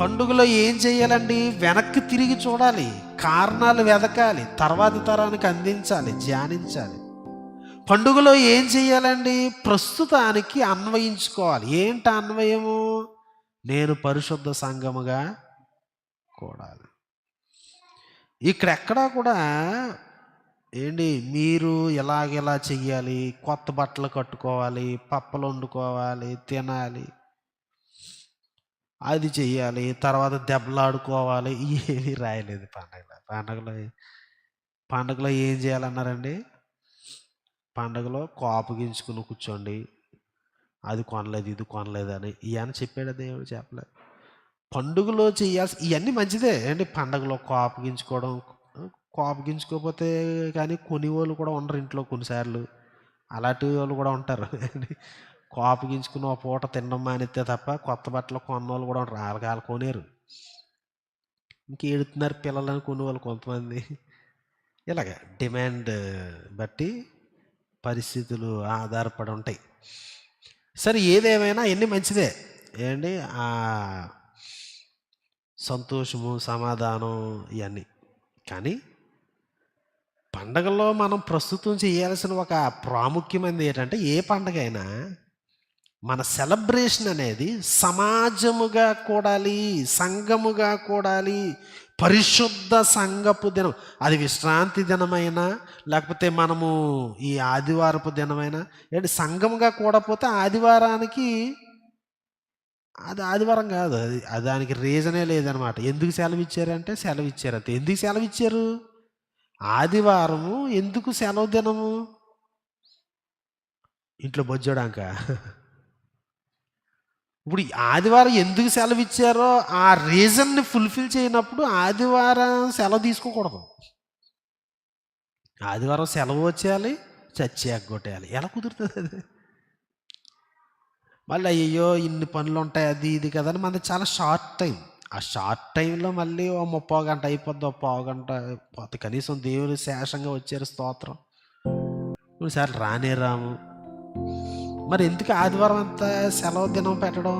పండుగలో ఏం చేయాలండి? వెనక్కి తిరిగి చూడాలి. కారణాలు వెదకాలి. తర్వాతి తరానికి అందించాలి ధ్యానించాలి. పండుగలో ఏం చేయాలండి? ప్రస్తుతానికి అన్వయించుకోవాలి. ఏంటి అన్వయము? నేను పరిశుద్ధ సంఘముగా కూడాలి. ఇక్కడెక్కడా కూడా ఏంటి? మీరు ఎలాగెలా చెయ్యాలి? కొత్త బట్టలు కట్టుకోవాలి పప్పలు వండుకోవాలి తినాలి. అది చెయ్యాలి తర్వాత దెబ్బలాడుకోవాలి ఏమీ రాయలేదు పండగలో పండగలో పండగలో ఏం చేయాలన్నారండి? పండగలో కోపగించుకుని కూర్చోండి అది కొనలేదు ఇది కొనలేదు అని ఇవన్నీ చెప్పాడు దేవుడు చెప్పలేదు పండుగలో చేయాల్సి ఇవన్నీ మంచిదే అండి పండగలో కోపగించుకోవడం కోపగించుకోకపోతే కానీ కొని వాళ్ళు కూడా ఉండరు ఇంట్లో కొన్నిసార్లు. అలాంటి వాళ్ళు కూడా ఉంటారు. కోపగించుకుని ఒక పూట తినడం మానేస్తే తప్ప కొత్త బట్టలు కొన్న వాళ్ళు కూడా ఉంటారు వాళ్ళకి కొనేరు. ఇంక పిల్లలని కొనే వాళ్ళు కొంతమంది. ఇలాగ డిమాండ్ బట్టి పరిస్థితులు ఆధారపడి ఉంటాయి. సరే ఏదేమైనా ఎన్ని మంచిదే. ఏంటి? ఆ సంతోషము సమాధానం ఇవన్నీ. కానీ పండగల్లో మనం ప్రస్తుతం చేయాల్సిన ఒక ప్రాముఖ్యమైనది ఏంటంటే ఏ పండగ అయినా మన సెలబ్రేషన్ అనేది సమాజముగా కూడాలి సంఘముగా కూడాలి పరిశుద్ధ సంఘపు దినం. అది విశ్రాంతి దినమైనా లేకపోతే మనము ఈ ఆదివారపు దినమైనా ఏంటి సంఘముగా కూడపోతే ఆదివారానికి అది ఆదివారం కాదు అది అది దానికి రీజనే లేదనమాట. ఎందుకు సెలవు ఇచ్చారంటే సెలవు ఇచ్చారు అంతే. ఎందుకు సెలవు ఇచ్చారు ఆదివారము ఎందుకు సెలవు దినము? ఇంట్లో బొజ్జడాక ఇప్పుడు ఆదివారం ఎందుకు సెలవు ఇచ్చారో ఆ రీజన్ని ఫుల్ఫిల్ చేయనప్పుడు ఆదివారం సెలవు తీసుకోకూడదు. ఆదివారం సెలవు వచ్చేయాలి చచ్చి ఎగ్గొట్టేయాలి. ఎలా కుదురుతుంది అది? మళ్ళీ అయ్యో ఇన్ని పనులు ఉంటాయి అది ఇది కదా అని మనది చాలా షార్ట్ టైం. ఆ షార్ట్ టైంలో మళ్ళీ ఓ ముప్పో గంట అయిపోద్ది ఓ పావు గంట పోతే కనీసం దేవుడు శేషంగా వచ్చారు స్తోత్రం. సార్ రానే రాము. మరి ఎందుకు ఆదివారం అంతా సెలవు దినం పెట్టడం?